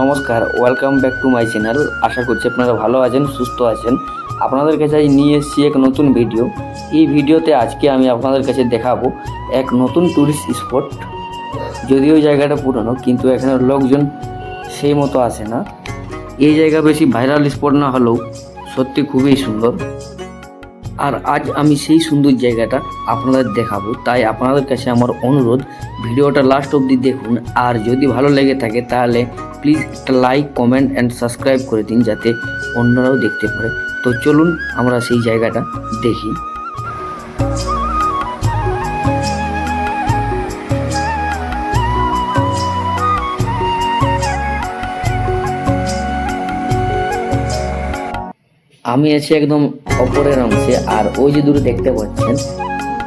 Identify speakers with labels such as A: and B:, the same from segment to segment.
A: নমস্কার welcome back to my channel আশা করছি আপনারা ভালো আছেন, সুস্থ আছেন। আপনাদের কাছে আজ নিয়ে এসেছি এক নতুন ভিডিও এই ভিডিওতে আজকে আমি আপনাদের কাছে দেখাবো এক নতুন ট্যুরিস্ট স্পট যদিও জায়গাটা পুরনো, কিন্তু এখানে লোকজন সেই মতো আসে না। এই জায়গা বেশি ভাইরাল স্পট না হলেও সত্যি খুবই সুন্দর। আর আজ আমি সেই সুন্দর জায়গাটা আপনাদের দেখাবো। তাই আপনাদের কাছে আমার অনুরোধ, ভিডিওটা লাস্ট অবধি দেখুন। আর যদি ভালো লেগে থাকে তাহলে প্লিজ একটা লাইক কমেন্ট অ্যান্ড সাবস্ক্রাইব করে দিন যাতে অন্যরাও দেখতে পারে। তো চলুন আমরা সেই জায়গাটা দেখি। আমি আছি একদম অপরের অংশে, আর ওই যে দূরে দেখতে পাচ্ছেন,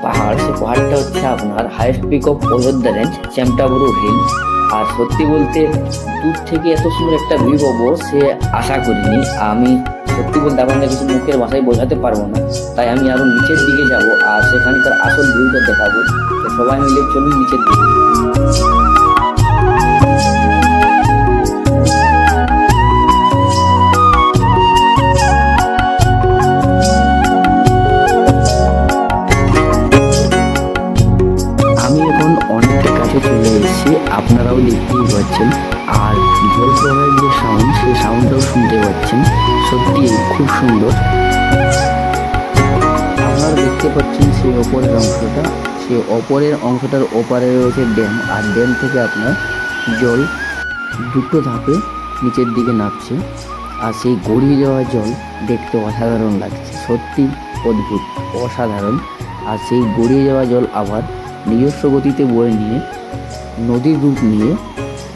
A: পাহাড়, সে পাহাড়টা হচ্ছে আপনার highest peak of Ayodhya range Chamtaburu hill আর সত্যি বলতে, দূর থেকে এত সুন্দর একটা ভিউ পাবো, সে আশা করিনি। আমি সত্যি বলতে আপনাদের কিছু মুখের ভাষায় বোঝাতে পারব না। তাই আমি আরও নিচের দিকে যাব, আর সেখানকার আসল ভিউটা দেখাবো। তো সবাই মিলে চলুন নিচের দিকে। জল যে সাউন্ড সেই সাউন্ডটাও শুনতে পাচ্ছেন। সত্যি খুব সুন্দর। আপনারা দেখতে পাচ্ছেন সেই ওপরের অংশটা। সেই ওপরের অংশটার ওপারে রয়েছে ড্যাম। আর ড্যাম থেকে আপনার জল দুটো ধাপে নিচের দিকে নামছে। আর সেই গড়িয়ে যাওয়া জল দেখতে অসাধারণ লাগছে। সত্যি অদ্ভুত, অসাধারণ। আর সেই গড়িয়ে যাওয়া জল আবার নিজস্ব গতিতে বয়ে নিয়ে নদীর রূপ নিয়ে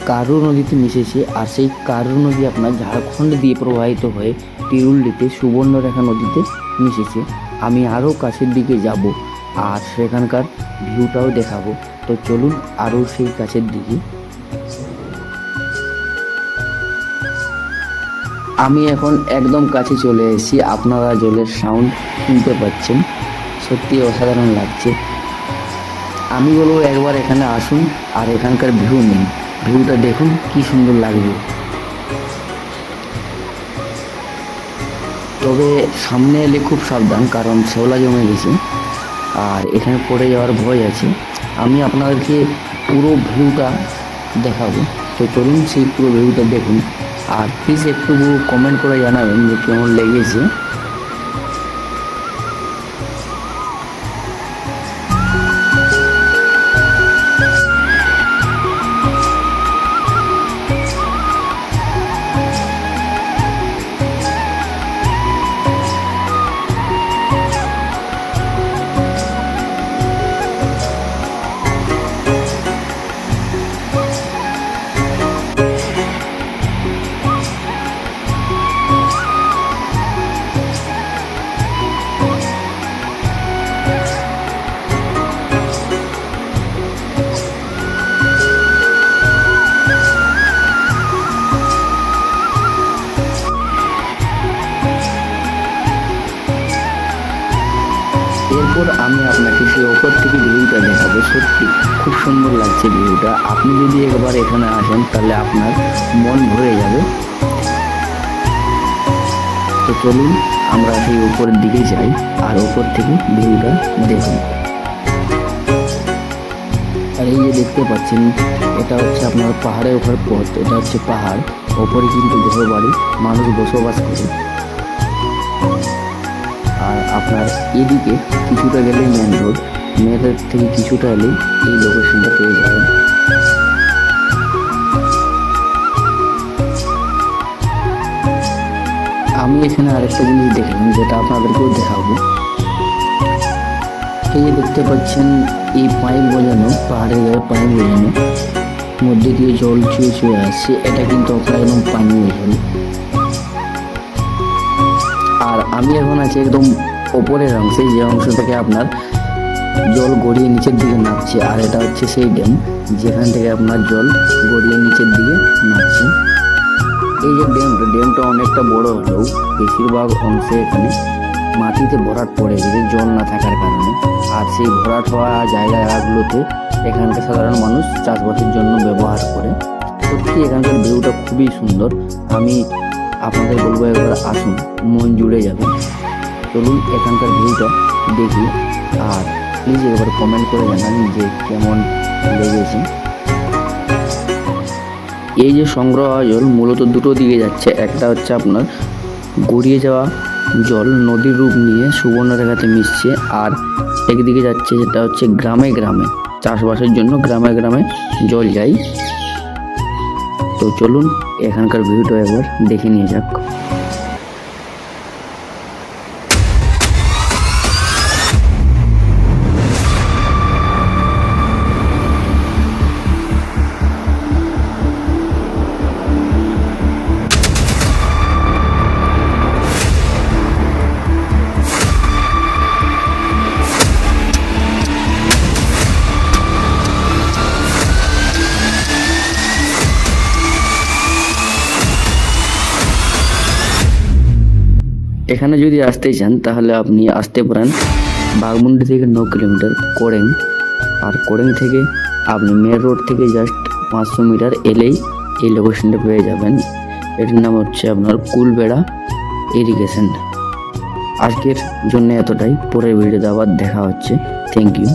A: কারু নদীতে মিশেছে আর সেই কারু নদী আপনার ঝাড়খণ্ড দিয়ে প্রবাহিত হয়ে তিরুল্লিতে সুবর্ণরেখা নদীতে মিশেছে। আমি আরও কাছের দিকে যাব আর সেখানকার ভিউটাও দেখাবো। তো চলুন আরও সেই কাছের দিকে। আমি এখন একদম কাছে চলে এসেছি। আপনারা জলের সাউন্ড শুনতে পাচ্ছেন। সত্যি অসাধারণ লাগছে। আমি বলব একবার এখানে আসুন আর এখানকার ভিউ নিন। ভিউটা দেখুন, কি সুন্দর লাগবে। তবে সামনে এলে খুব সাবধান, কারণ শ্যাওলা জমে গেছে, আর এখানে পড়ে যাওয়ার ভয় আছে। আমি আপনাদেরকে পুরো ভিউটা দেখাবো। তো চলুন সেই পুরো ভিউটা দেখুন। আর প্লিজ একটু কমেন্ট করে জানাবেন যে কেমন লেগেছে। আমি আপনাকে সেই ওপর থেকে ভিউটা দেখাবো, সত্যি খুব সুন্দর লাগছে ভিউটা। আপনি যদি একবার এখানে আসেন, তাহলে আপনার মন ভরে যাবে। তো চলুন, আমরা সেই উপরের দিকে যাই, আর ওপর থেকে ভিউটা দেখুন। আর এই যে দেখতে পাচ্ছেন, এটা হচ্ছে আপনার পাহাড়ের ওঠার পথ, এটা হচ্ছে পাহাড়। ওপরে কিন্তু ঘর বাড়ি, মানুষ বসবাস করে। আপনার এদিকে কিছুটা গেলে মেন রোড মেন রোড থেকে কিছুটা এলেই এই লোকেশনটা পেয়ে যাবেন। আমি এখানে আরেকটা জিনিস দেখলাম যেটা আপনাদেরকেও দেখাবো। এই যে দেখতে পাচ্ছেন, এই পাইপ বোঝানো পাহাড়ের গায়ে পাইপ বোঝানো, মধ্যে দিয়ে জল চুয়ে চুয়ে আসছে, এটা কিন্তু আপনার একদম পানীয় জল। আর আমি এখন আছি একদম ওপরের অংশে, যে অংশ থেকে আপনার জল গড়িয়ে নিচের দিকে নামছে, আর এটা হচ্ছে সেই ড্যাম, যেখান থেকে আপনার জল গড়িয়ে নিচের দিকে নামছে। এই যে ড্যামটা ড্যামটা অনেকটা বড় হলেও বেশিরভাগ অংশে এখানে মাটিতে ভরাট পড়ে গেছে, জল না থাকার কারণে। আর সেই ভরাট হওয়া জায়গাগুলোতে এখানকার সাধারণ মানুষ চাষবাসের জন্য ব্যবহার করে। সত্যি, এখানকার ভিউটা খুবই সুন্দর। আমি আপনাদের বলব একবার আসুন, মন জুড়ে যাবে। চলুন এখানকার ভিউটা দেখি আর প্লিজ একবার কমেন্ট করে জানান যে কেমন লেগেছে। এই যে সংগ্রহ জল মূলত দুটো দিকে যাচ্ছে, একটা হচ্ছে আপনার গড়িয়ে যাওয়া জল নদীর রূপ নিয়ে সুবর্ণরেখাতে মিশছে আর একদিকে যাচ্ছে যেটা হচ্ছে গ্রামে গ্রামে, চাষবাসের জন্য গ্রামে গ্রামে জল যায়। তো চলুন এখানকার ভিউটা একবার দেখে নিয়ে যাক। এখানে যদি আসতে চান, তাহলে আপনি আসতে পারেন বাঘমুন্ডি থেকে ন কিলোমিটার কোরেং। আর কোরেং থেকে আপনি মেন রোড থেকে জাস্ট পাঁচশো মিটার এলেই এই লোকেশনটা পেয়ে যাবেন। এটির নাম হচ্ছে আপনার কুলবেড়া ইরিগেশন আজকের জন্য এতটাই। পরের ভিডিওতে আবার দেখা হচ্ছে। Thank you